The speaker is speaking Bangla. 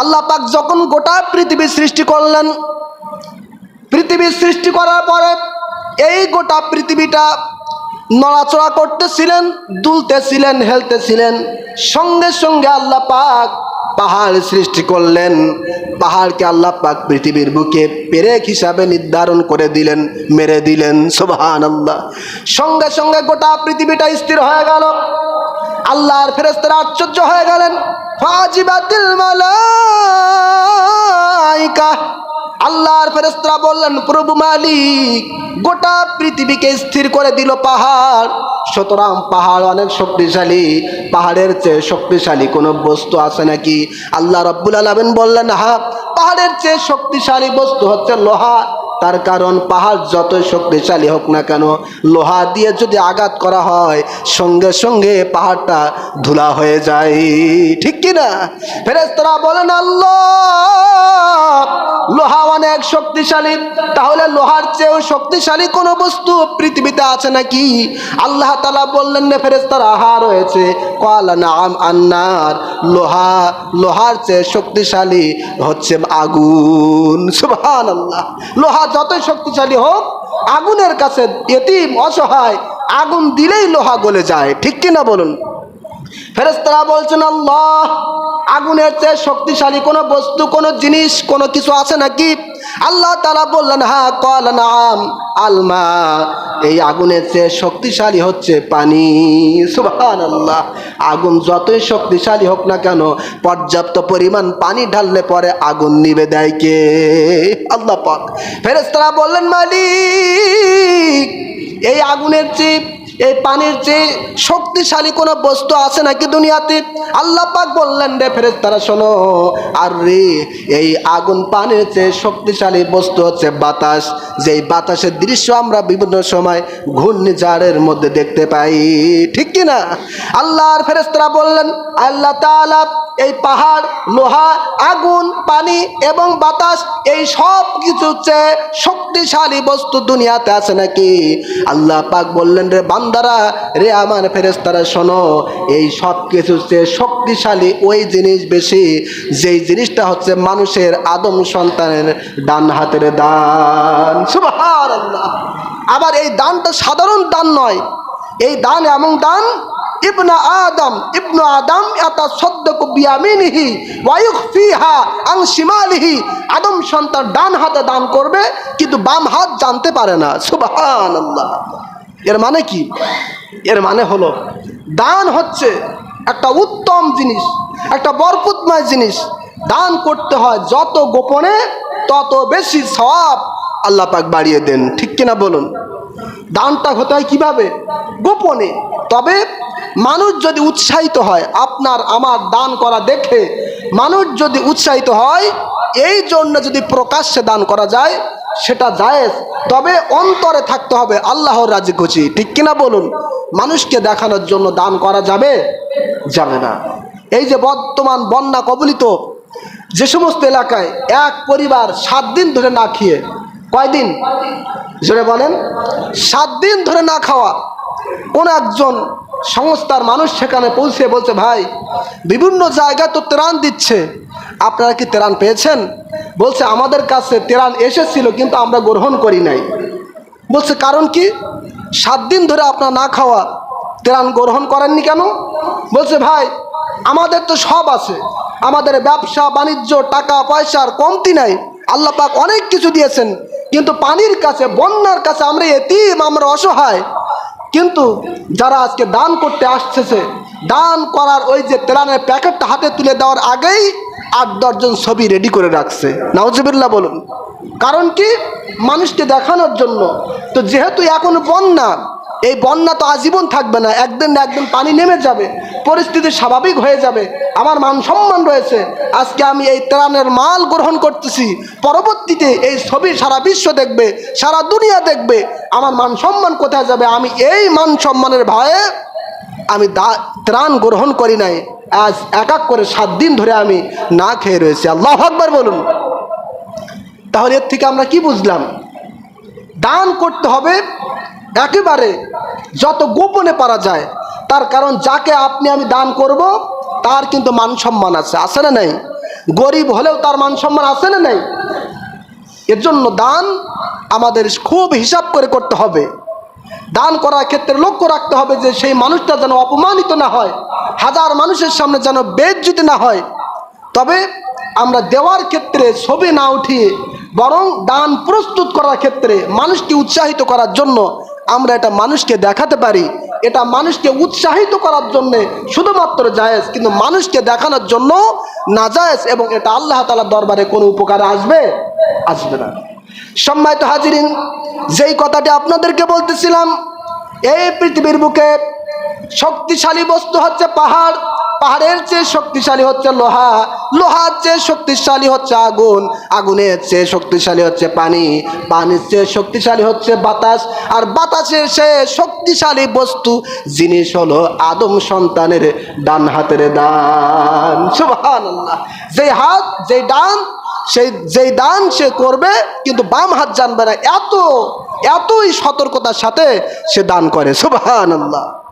আল্লাহ পাক যখন গোটা পৃথিবী সৃষ্টি করলেন, পৃথিবী সৃষ্টি করার পরে এই গোটা পৃথিবীটা নড়াচড়া করতেছিলেন, দুলতেছিলেন, হেলতেছিলেন। সঙ্গে সঙ্গে আল্লাহ পাক পাহাড় সৃষ্টি করলেন। পাহাড়কে আল্লাহ পাক পৃথিবীর বুকে পেরেক হিসাবে নির্ধারণ করে দিলেন, মেরে দিলেন। সুবহান আল্লাহ সঙ্গে সঙ্গে গোটা পৃথিবীটা স্থির হয়ে গেল। আল্লাহর ফেরেস্তারা আশ্চর্য হয়ে গেলেন। আল্লাহর ফেরেস্তারা বললেন, প্রভু মালিক, গোটা পৃথিবীকে স্থির করে দিল পাহাড়। সুতরাং পাহাড় অনেক শক্তিশালী, পাহাড়ের চেয়ে শক্তিশালী কোনো বস্তু আছে নাকি? আল্লাহ রব্বুল আলমিন বললেন হা পাহাড়ের চেয়ে শক্তিশালী বস্তু হচ্ছে লোহা। তার কারণ পাহাড় যতই শক্তিশালী হোক না কেন, লোহা দিয়ে যদি আঘাত করা হয়, সঙ্গে সঙ্গে পাহাড়টা ধুলা হয়ে যায়। ঠিক কিনা? ফেরেস্তরা বলেন, আল্লাহ! লোহা অনেক শক্তিশালী। তাহলে লোহার চেয়েও শক্তিশালী কোনো বস্তু পৃথিবীতে আছে নাকি? আল্লাহ তালা বললেন, না ফেরেস্তারা হা রয়েছে। কল নাম আন্নার। লোহা, লোহার চেয়ে শক্তিশালী হচ্ছে আগুন। সুবহান আল্লাহ লোহা যতই শক্তিশালী হোক, আগুনের কাছে এতিম, অসহায়, আগুন দিলেই লোহা গলে যায়। ঠিক কিনা বলুন? ফেরেস্তারা বলছেন, আল্লাহ, আগুনের চেয়ে শক্তিশালী কোনো বস্তু, কোনো জিনিস, কোনো কিছু আছে নাকি? আল্লাহ তালা বললেন হ্যাঁ কল নাম আলমা এই আগুনের চেয়ে শক্তিশালী হচ্ছে পানি। সুবহান আল্লাহ আগুন যতই শক্তিশালী হোক না কেন, পর্যাপ্ত পরিমাণ পানি ঢাললে পরে আগুন নিবে দেয় কে? আল্লাহ পাক। ফেরেস্তারা বললেন, মালিক, এই আগুনের চেয়ে এই পানির চেয়ে শক্তিশালী কোনো বস্তু আছে নাকি দুনিয়াতে, আল্লাহ পাক বললেন, রে ফেরেস তারা শোনো। আর রে এই আগুন পানির চেয়ে শক্তিশালী বস্তু হচ্ছে বাতাস। যেই বাতাসের দৃশ্য আমরা বিভিন্ন সময় ঘূর্ণিঝড়ের মধ্যে দেখতে পাই। ঠিক কি না? আল্লাহর ফেরেস্তারা বললেন, আল্লাহ তাআলা, এই পাহাড়, লোহা, আগুন, পানি এবং বাতাস, এই সব কিছু হচ্ছে শক্তিশালী বস্তু দুনিয়াতে আছে নাকি? আল্লাহ পাক বললেন, রে বান্দারা, রে আমার ফেরেস্তারা শোনো, এই সব কিছু চেয়ে শক্তিশালী ওই জিনিস বেশি, যেই জিনিসটা হচ্ছে মানুষের আদম সন্তানের ডান হাতের দান। আবার এই দানটা সাধারণ দান নয়। এই দান এমন দান ডান হাতে দান করবে, কিন্তু বাম হাত জানতে পারে না। সুবহানাল্লাহ। এর মানে কি? এর মানে হলো, দান হচ্ছে একটা উত্তম জিনিস, একটা বরকতময় জিনিস। দান করতে হয় যত গোপনে, তত বেশি সওয়াব আল্লাহ পাক বাড়িয়ে দেন। ঠিক কিনা বলুন? দানটা হতে হয় কীভাবে? গোপনে। তবে মানুষ যদি উৎসাহিত হয়, আপনার আমার দান করা দেখে মানুষ যদি উৎসাহিত হয় এই জন্য যদি প্রকাশ্যে দান করা যায়, সেটা জায়েজ। তবে অন্তরে থাকতে হবে আল্লাহর রাজি খুশি। ঠিক কিনা বলুন? মানুষকে দেখানোর জন্য দান করা যাবে? যাবে না। এই যে বর্তমান বন্যা কবলিত, যে সমস্ত এলাকায় এক পরিবার সাত দিন ধরে না খেয়ে, কয়দিন? জোরে বলেন। সাত দিন ধরে না খাওয়া। কোন একজন সংস্থার মানুষ সেখানে পৌঁছে বলছে, ভাই, বিভিন্ন জায়গায় তো ত্রাণ দিচ্ছে। আপনারা কি তেরান পেয়েছেন? বলছে, আমাদের কাছে তেরান এসেছিল, কিন্তু আমরা গ্রহণ করি নাই। বলছে, কারণ কি? সাত দিন ধরে আপনার না খাওয়া তেরান গ্রহণ করেননি কেন? বলছে, ভাই, আমাদের তো সব আছে। আমাদের ব্যবসা, বাণিজ্য, টাকা, পয়সার কমতি নাই। আল্লাহ পাক অনেক কিছু দিয়েছেন, কিন্তু পানির কাছে, বন্যার কাছে আমরা এতিম, আমরা অসহায়। কিন্তু যারা আজকে দান করতে আসতেছে, দান করার ওই যে ত্রাণের প্যাকেটটা হাতে তুলে দেওয়ার আগেই আট দশজন ছবি রেডি করে রাখছে। নাউজবিল্লা বলুন। কারণ কি? মানুষকে দেখানোর জন্য। তো যেহেতু এখন বন্যা, এই বন্যা তো আজীবন থাকবে না। একদিন না একদিন পানি নেমে যাবে। পরিস্থিতি স্বাভাবিক হয়ে যাবে। আমার মান সম্মান রয়েছে। আজকে আমি এই ত্রাণের মাল গ্রহণ করতেছি। পরবর্তীতে এই ছবি সারা বিশ্ব দেখবে, সারা দুনিয়া দেখবে। আমার মান সম্মান কোথায় যাবে? আমি এই মান সম্মানের ভয়ে আমি দা ত্রাণ গ্রহণ করি নাই। আজ এক এক করে সাত দিন ধরে আমি না খেয়ে রয়েছি। আল্লাহ আকবার বলুন। তাহলে এর থেকে আমরা কি বুঝলাম? দান করতে হবে একেবারে যত গোপনে পারা যায়। তার কারণ যাকে আপনি আমি দান করব, তার কিন্তু মান সম্মান আছে। আছে না নাই? গরিব হলেও তার মান সম্মান আছে না নাই? এর জন্য দান আমাদের খুব হিসাব করে করতে হবে। দান করার ক্ষেত্রে লক্ষ্য রাখতে হবে যে সেই মানুষটা যেন অপমানিত না হয়, হাজার মানুষের সামনে যেন বেজ্জিত না হয়। তবে আমরা দেওয়ার ক্ষেত্রে ছবি না উঠিয়ে, বরং দান প্রস্তুত করার ক্ষেত্রে মানুষকে উৎসাহিত করার জন্য আমরা এটা মানুষকে দেখাতে পারি। এটা মানুষকে উৎসাহিত করার জন্য শুধুমাত্র জায়েজ, কিন্তু মানুষকে দেখানোর জন্য না জায়েজ এবং এটা আল্লাহ তালার দরবারে কোনো উপকারে আসবে? আসবে না। সম্মানিত হাজিরিন, যেই কথাটি আপনাদেরকে বলতেছিলাম, এই পৃথিবীর বুকে শক্তিশালী বস্তু হচ্ছে পাহাড়। পাহাড়ের চেয়ে শক্তিশালী হচ্ছে লোহা। লোহার চেয়ে শক্তিশালী হচ্ছে আগুন। আগুনের চেয়ে শক্তিশালী হচ্ছে পানি। পানির চেয়ে শক্তিশালী হচ্ছে বাতাস। আর বাতাসের সে শক্তিশালী বস্তু জিনিস হলো আদম সন্তানের ডান হাতের দান। সুবহানাল্লাহ। যে হাত যে ডান সেই যেই দান সে করবে, কিন্তু বাম হাত জানবে না। এত, এতই সতর্কতার সাথে সে দান করে। সুবহানাল্লাহ।